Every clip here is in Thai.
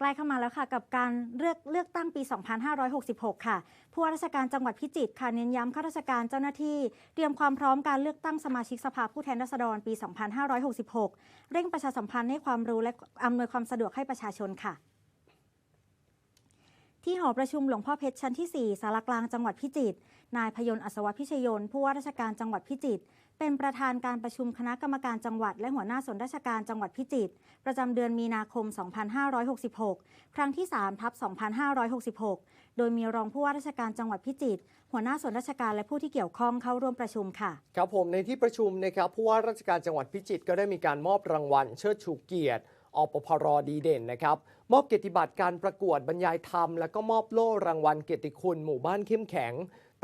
ใกล้เข้ามาแล้วค่ะ กับการเลือกเลือกตั้งปี 2566 ค่ะ ผู้ว่าราชการจังหวัดพิจิตรค่ะเน้นย้ำข้าราชการเจ้าหน้าที่ เตรียมความพร้อมการเลือกตั้งสมาชิกสภาผู้แทนราษฎรปี 2566 เร่งประชาสัมพันธ์ให้ความรู้และอำนวยความสะดวกให้ประชาชนค่ะ ที่หอประชุมหลวงพ่อเพชรชั้นที่ 4 สารกลางจังหวัดพิจิตร นายพยนต์อัศวพิชยนผู้ว่าราชการจังหวัดพิจิตร เป็นประธานการประชุมคณะกรรมการจังหวัด และหัวหน้าส่วนราชการจังหวัดพิจิตร ประจำเดือนมีนาคม 2566 ครั้งที่ 3 ทับ 2566 โดยมีรองผู้ว่าราชการจังหวัดพิจิตร หัวหน้าส่วนราชการและผู้ที่เกี่ยวข้องเข้าร่วมประชุมค่ะ ครับผมในที่ประชุมนะครับผู้ว่าราชการจังหวัดพิจิตรก็ได้มีการมอบรางวัลเชิดชูเกียรติ อปพรดีเด่นนะครับ มอบเกียรติบัตรการประกวดบรรยายธรรม และก็มอบโล่รางวัลเกียรติคุณ หมู่บ้านเข้มแข็ง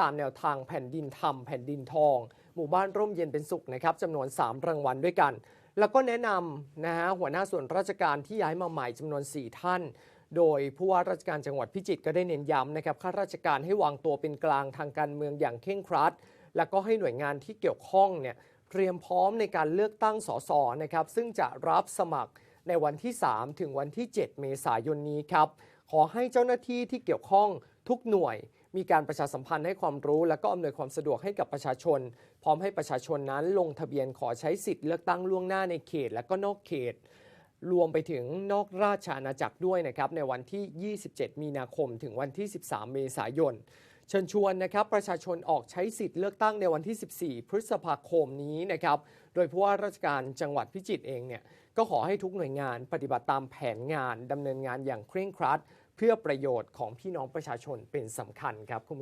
ตามแนวทางแผ่นดินธรรม แผ่นดินทอง หมู่บ้านร่มเย็นเป็นสุขนะครับจำนวน 3 รางวัลด้วยกัน แล้วก็แนะนำนะฮะหัวหน้าส่วนราชการที่ย้ายมาใหม่จำนวน 4 ท่านโดยผู้ว่าราชการจังหวัดพิจิตรก็ได้เน้นย้ำนะครับข้าราชการให้วางตัวเป็นกลางทางการเมืองอย่างเคร่งครัด แล้วก็ให้หน่วยงานที่เกี่ยวข้องเนี่ยเตรียมพร้อมในการเลือกตั้งสสนะครับซึ่งจะรับสมัคร ในวันที่ 3 ถึงวันที่ 7 เมษายนนี้ครับ ขอให้เจ้าหน้าที่ที่เกี่ยวข้องทุกหน่วย มีการประชาสัมพันธ์ให้ความรู้ และก็อำนวยความสะดวกให้กับประชาชน พร้อมให้ประชาชนนั้นลงทะเบียนขอใช้สิทธิ์เลือกตั้งล่วงหน้าในเขต และก็นอกเขต รวมไปถึงนอกราชอาณาจักรด้วยนะครับในวันที่ 27 มีนาคมถึงวันที่ 13 เมษายน เชิญชวนนะครับประชาชนออกใช้สิทธิ์เลือกตั้งในวันที่ 14 พฤษภาคมนี้นะครับโดยผู้ว่าราชการจังหวัดพิจิตรเองเนี่ยก็ขอให้ทุกหน่วยงานปฏิบัติตามแผนงานดำเนินงานอย่างเคร่งครัด เพื่อประโยชน์ของพี่น้องประชาชนเป็นสำคัญครับคุณผู้ชม